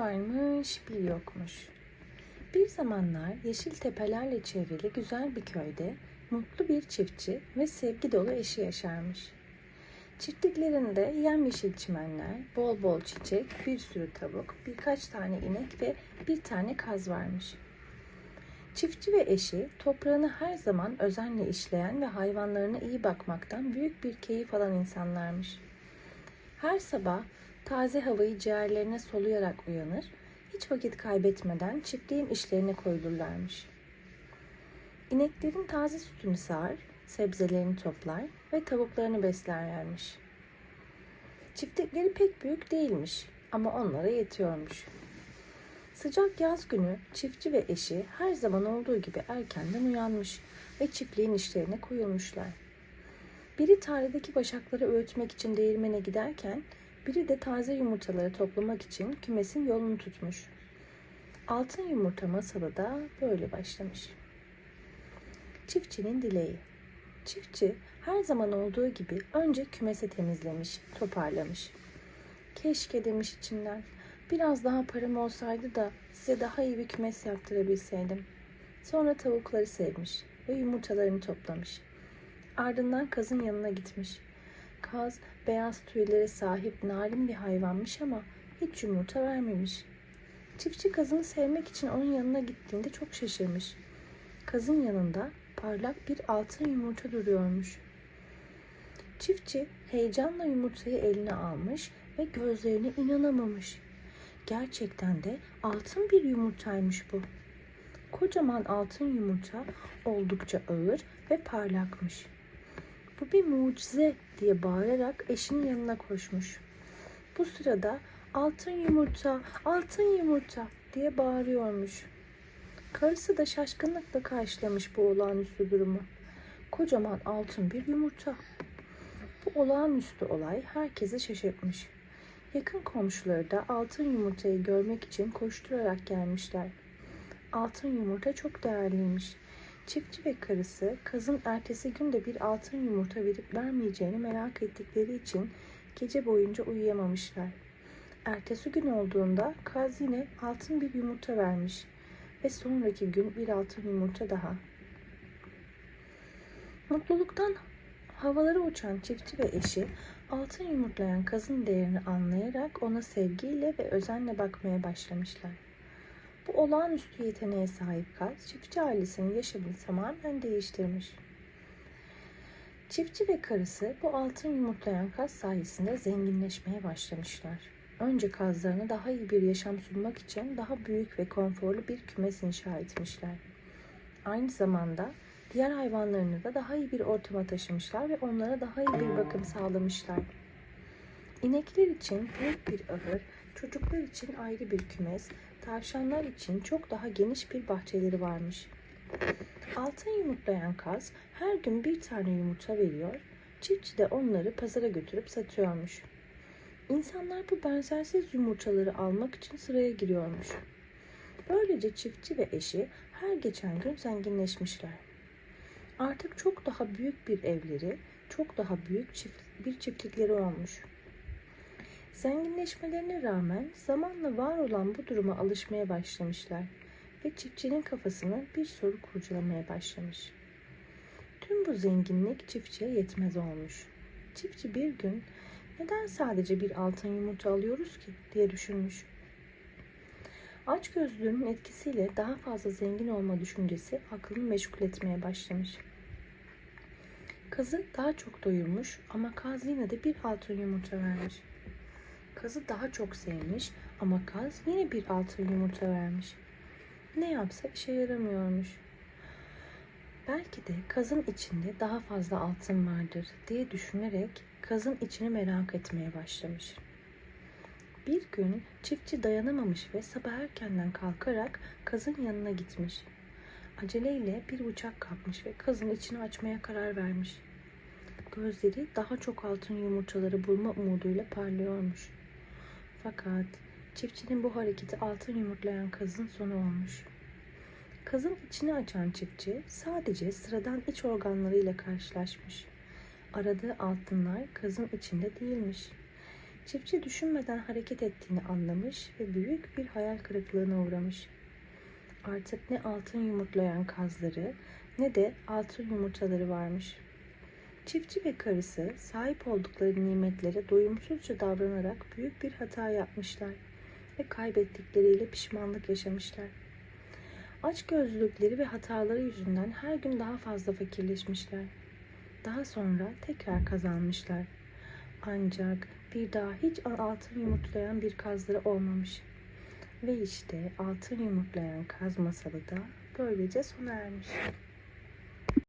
varmış, bir yokmuş. Bir zamanlar yeşil tepelerle çevrili güzel bir köyde mutlu bir çiftçi ve sevgi dolu eşi yaşarmış. Çiftliklerinde yemyeşil çimenler, bol bol çiçek, bir sürü tavuk, birkaç tane inek ve bir tane kaz varmış. Çiftçi ve eşi toprağını her zaman özenle işleyen ve hayvanlarına iyi bakmaktan büyük bir keyif alan insanlarmış. Her sabah taze havayı ciğerlerine soluyarak uyanır, hiç vakit kaybetmeden çiftliğin işlerine koyulurlarmış. İneklerin taze sütünü sağar, sebzelerini toplar ve tavuklarını beslerlermiş. Çiftlikleri pek büyük değilmiş ama onlara yetiyormuş. Sıcak yaz günü çiftçi ve eşi her zaman olduğu gibi erkenden uyanmış ve çiftliğin işlerine koyulmuşlar. Biri tarladaki başakları öğütmek için değirmene giderken biri de taze yumurtaları toplamak için kümesin yolunu tutmuş. Altın yumurta masalı da böyle başlamış. Çiftçinin dileği. Çiftçi her zaman olduğu gibi önce kümesi temizlemiş, toparlamış. Keşke demiş içinden. Biraz daha param olsaydı da size daha iyi bir kümes yaptırabilseydim. Sonra tavukları sevmiş ve yumurtalarını toplamış. Ardından kazın yanına gitmiş. Kaz beyaz tüylere sahip narin bir hayvanmış ama hiç yumurta vermemiş. Çiftçi kazını sevmek için onun yanına gittiğinde çok şaşırmış. Kazın yanında parlak bir altın yumurta duruyormuş. Çiftçi heyecanla yumurtayı eline almış ve gözlerine inanamamış. Gerçekten de altın bir yumurtaymış bu. Kocaman altın yumurta oldukça ağır ve parlakmış. Bu bir mucize diye bağırarak eşinin yanına koşmuş. Bu sırada altın yumurta, altın yumurta diye bağırıyormuş. Karısı da şaşkınlıkla karşılamış bu olağanüstü durumu. Kocaman altın bir yumurta. Bu olağanüstü olay herkesi şaşırtmış. Yakın komşuları da altın yumurtayı görmek için koşturarak gelmişler. Altın yumurta çok değerliymiş. Çiftçi ve karısı kazın ertesi gün de bir altın yumurta verip vermeyeceğini merak ettikleri için gece boyunca uyuyamamışlar. Ertesi gün olduğunda kaz yine altın bir yumurta vermiş ve sonraki gün bir altın yumurta daha. Mutluluktan havalara uçan çiftçi ve eşi altın yumurtlayan kazın değerini anlayarak ona sevgiyle ve özenle bakmaya başlamışlar. Bu olağanüstü yeteneğe sahip kaz çiftçi ailesinin yaşamını tamamen değiştirmiş. Çiftçi ve karısı bu altın yumurtlayan kaz sayesinde zenginleşmeye başlamışlar. Önce kazlarına daha iyi bir yaşam sunmak için daha büyük ve konforlu bir kümes inşa etmişler. Aynı zamanda diğer hayvanlarını da daha iyi bir ortama taşımışlar ve onlara daha iyi bir bakım sağlamışlar. İnekler için büyük bir ahır, çocuklar için ayrı bir kümes, tavşanlar için çok daha geniş bir bahçeleri varmış. Altın yumurtlayan kaz her gün bir tane yumurta veriyor, çiftçi de onları pazara götürüp satıyormuş. İnsanlar bu benzersiz yumurtaları almak için sıraya giriyormuş. Böylece çiftçi ve eşi her geçen gün zenginleşmişler. Artık çok daha büyük bir evleri, çok daha büyük çift, bir çiftlikleri olmuş. Zenginleşmelerine rağmen zamanla var olan bu duruma alışmaya başlamışlar ve çiftçinin kafasını bir soru kurcalamaya başlamış. Tüm bu zenginlik çiftçiye yetmez olmuş. Çiftçi bir gün neden sadece bir altın yumurta alıyoruz ki diye düşünmüş. Açgözlülüğünün etkisiyle daha fazla zengin olma düşüncesi aklını meşgul etmeye başlamış. Kazı daha çok doyurmuş ama kaz yine de bir altın yumurta vermiş. Kazı daha çok sevmiş ama kaz yine bir altın yumurta vermiş. Ne yapsa işe yaramıyormuş. Belki de kazın içinde daha fazla altın vardır diye düşünerek kazın içini merak etmeye başlamış. Bir gün çiftçi dayanamamış ve sabah erkenden kalkarak kazın yanına gitmiş. Aceleyle bir bıçak kapmış ve kazın içini açmaya karar vermiş. Gözleri daha çok altın yumurtaları bulma umuduyla parlıyormuş. Fakat çiftçinin bu hareketi altın yumurtlayan kazın sonu olmuş. Kazın içini açan çiftçi sadece sıradan iç organlarıyla karşılaşmış. Aradığı altınlar kazın içinde değilmiş. Çiftçi düşünmeden hareket ettiğini anlamış ve büyük bir hayal kırıklığına uğramış. Artık ne altın yumurtlayan kazları ne de altın yumurtaları varmış. Çiftçi ve karısı sahip oldukları nimetlere doyumsuzca davranarak büyük bir hata yapmışlar ve kaybettikleriyle pişmanlık yaşamışlar. Açgözlülükleri ve hataları yüzünden her gün daha fazla fakirleşmişler. Daha sonra tekrar kazanmışlar. Ancak bir daha hiç altın yumurtlayan bir kazları olmamış. Ve işte altın yumurtlayan kaz masalı da böylece sona ermiş.